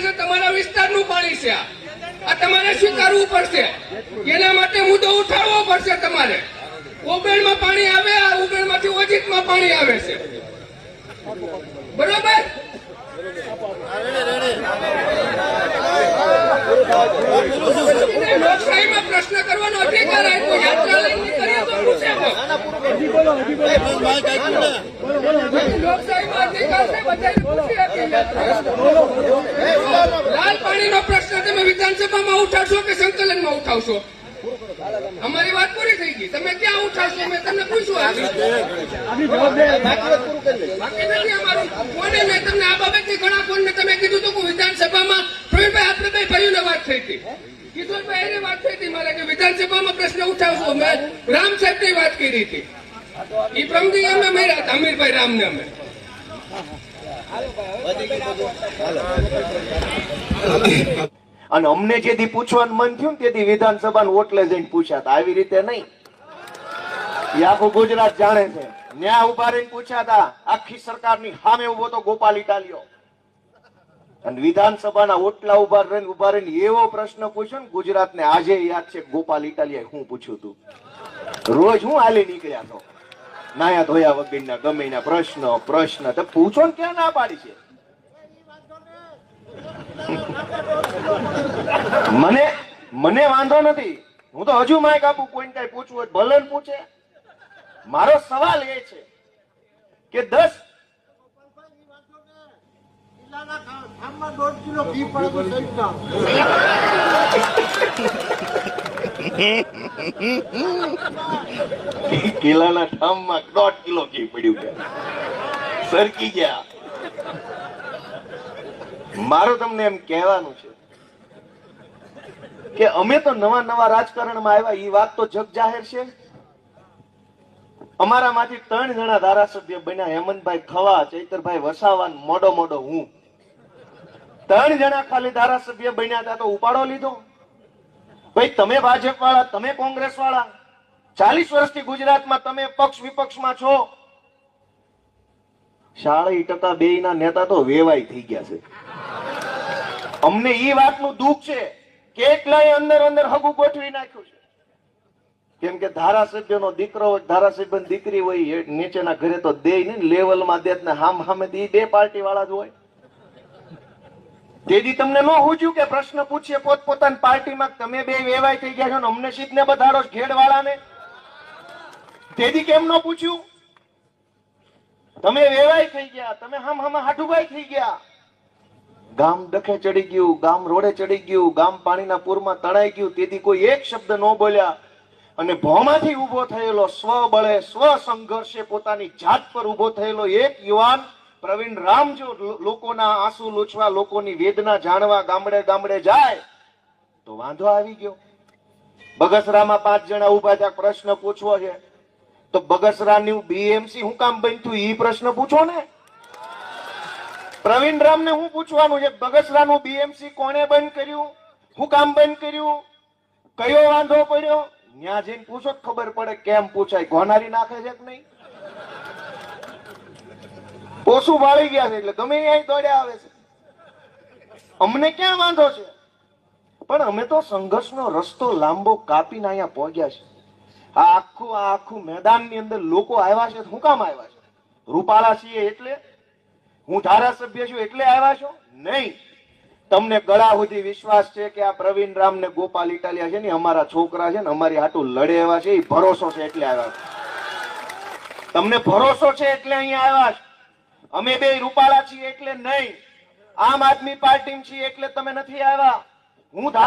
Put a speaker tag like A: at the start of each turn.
A: છે તમારા વિસ્તારનું પાણી છે આ. તમારે સ્વીકારવું પડશે. એના માટે મુદ્દો ઉઠાવવો પડશે તમારે. ઓબેણમાં પાણી આવે, આ ઓબેણમાંથી ઓજીતમાં પાણી આવે છે. બરોબર? લોકશાહીમાં પ્રશ્ન કરવાનો અધિકાર આપ્યો યાત્રા લઈને કરીએ તો પૂછે લાલ પાણીનો પ્રશ્ન તમે વિધાનસભામાં ઉઠાવશો કે સંકલનમાં ઉઠાવશો? અમારી વાત પૂરી થઈ ગઈ. તમે ક્યાં ઉઠાવશો? મેં તમને પૂછ્યું બાકી નથી અમારું. કોને મેં તમને આ બાબતે ઘણા ફોન તમે કીધું હતું કે વિધાનસભામાં પ્રવીણભાઈ આપણે બે ભાઈઓને વાત થઈ હતી. કિશોરભાઈ એની વાત થઈ હતી મારે કે વિધાનસભામાં પ્રશ્ન ઉઠાવશો. મેં રામ સાહેબની વાત કરી હતી. એ પ્રમદી અમે મળ્યા હતા, અમીરભાઈ રામને અમે.
B: અને અમને જેથી પૂછવાનું મન થયું ને તેથી વિધાનસભાના ઓટલે જઈને પૂછ્યા હતા. આવી રીતે નહીં. આખું ગુજરાત જાણે છે. ન્યા ઊભા રહીને પૂછ્યા હતા, આખી સરકારની સામે ઊભો તો ગોપાલ ઇટાલિયો. અને વિધાનસભાના ઓટલા ઊભા રહીને ઊભા રહીને એવો પ્રશ્ન પૂછ્યો ને ગુજરાતને આજે યાદ છે ગોપાલ ઇટાલિયા હું પૂછ્યું હતું. રોજ હું હાલી નીકળ્યા તો. નાયા ધોયા વગરના ગમે ના પ્રશ્ન પ્રશ્ન તો પૂછો ને ક્યાં ના પાડી છે? મને મને વાંધો નથી. હું તો હજુ માય કાબુ કોઈને કઈ પૂછવું હોય ભલે પૂછે. મારો સવાલ એ છે કે દસ કિલ્લાના ઠામમાં દોઢ કિલો ઘી પડ્યું કે. સરકી ગયા. મારું તમને એમ કહેવાનું છે કે અમે તો નવા નવા રાજકારણમાં આવ્યા એ વાત તો જગ જાહેર છે. અમારામાંથી ત્રણ જણા ધારાસભ્ય બન્યા, હેમંતભાઈ ખવા, ચૈતરભાઈ વસાવાન, મોડો મોડો હું. ત્રણ જણા ખાલી ધારાસભ્ય બન્યા હતા તો ઉપાડો લીધો. ભાઈ, તમે ભાજપ વાળા તમે કોંગ્રેસ વાળા ચાલીસ વર્ષથી ગુજરાતમાં તમે પક્ષ વિપક્ષમાં છો. શાળી ટકા બે ના નેતા તો વેવાય થઈ ગયા છે. અમને ઈ વાતનું દુઃખ છે કેટલાય અંદર અંદર હગું ગોઠવી નાખ્યું છે. કેમ કે ધારાસભ્ય નો દીકરો હોય ધારાસભ્ય દીકરી હોય એ નીચેના ઘરે તો દે લેવલ લેવલમાં દે ને હામ હામે ઈ બે પાર્ટી વાળા જ હોય. તેથી તમને ન હોજ્યું કે પ્રશ્ન પૂછીએ પોતપોતાની પાર્ટીમાં કે તમે બે વેવાય થઈ ગયા છો ને અમને સીધને બધાડો છો ઘેડ વાળાને તેથી કેમ ન પૂછ્યું? તમે વેવાય થઈ ગયા, તમે હમ હમ હાઠુભાઈ થઈ ગયા. ગામ ડખે ચડી ગયું, ગામ રોડે ચડી ગયું, ગામ પાણીના પૂરમાં તણાઈ ગયું, તેથી કોઈ એક શબ્દ ન બોલ્યા. અને ભોમાંથી ઊભો થયેલો સ્વબળે સ્વ સંઘર્ષે પોતાની જાત પર ઊભો થયેલો એક યુવાન, પ્રવીણ રામ જો લોકોના આંસુ લોચવા લોકોની વેદના જાણવા ગામડે ગામડે જાય, તો વાંધો આવી ગયો. બગસરામાં પાંચ જણા ઊભા થયા, પ્રશ્ન પૂછવો છે. તો બગસરાની બીએમસી હું કામ બન્યું એ પ્રશ્ન પૂછો ને. પ્રવીણ રામને હું પૂછવાનું છે, બગસરાનું બીએમસી કોણે બંધ કર્યું? હું કામ બંધ કર્યું? કયો વાંધો પડ્યો? ત્યાં જઈને પૂછો ખબર પડે કેમ પૂછાય. ગોનારી નાખે છે કે નહીં? પોસું વાળી ગયા છે એટલે ગમે ત્યાં દોડ્યા આવે છે. અમને ક્યાં વાંધો છે? પણ અમે તો સંઘર્ષનો રસ્તો લાંબો કાપીને અહીંયા પહોંચ્યા છે આ આખું આ આખું અંદર લોકો આવ્યા છે. શું કામ આવ્યા છે? રૂપાલા છીએ એટલે? હું ધારાસભ્ય છું એટલે આવ્યા છો? નહીં. તમને ગળા સુધી વિશ્વાસ છે કે આ પ્રવીણ રામ ને ગોપાલ ઇટાલિયા છે ને અમારા છોકરા છે ને, અમારી હાટું લડે એવા છે, એ ભરોસો છે એટલે આવ્યા છે. તમને ભરોસો છે એટલે અહીંયા આવ્યા છે. અમે બે રૂપાલા છીએ એટલે નહીં. આમ આદમી પાર્ટી છીએ એટલે તમે નથી આવ્યા. હું ધારા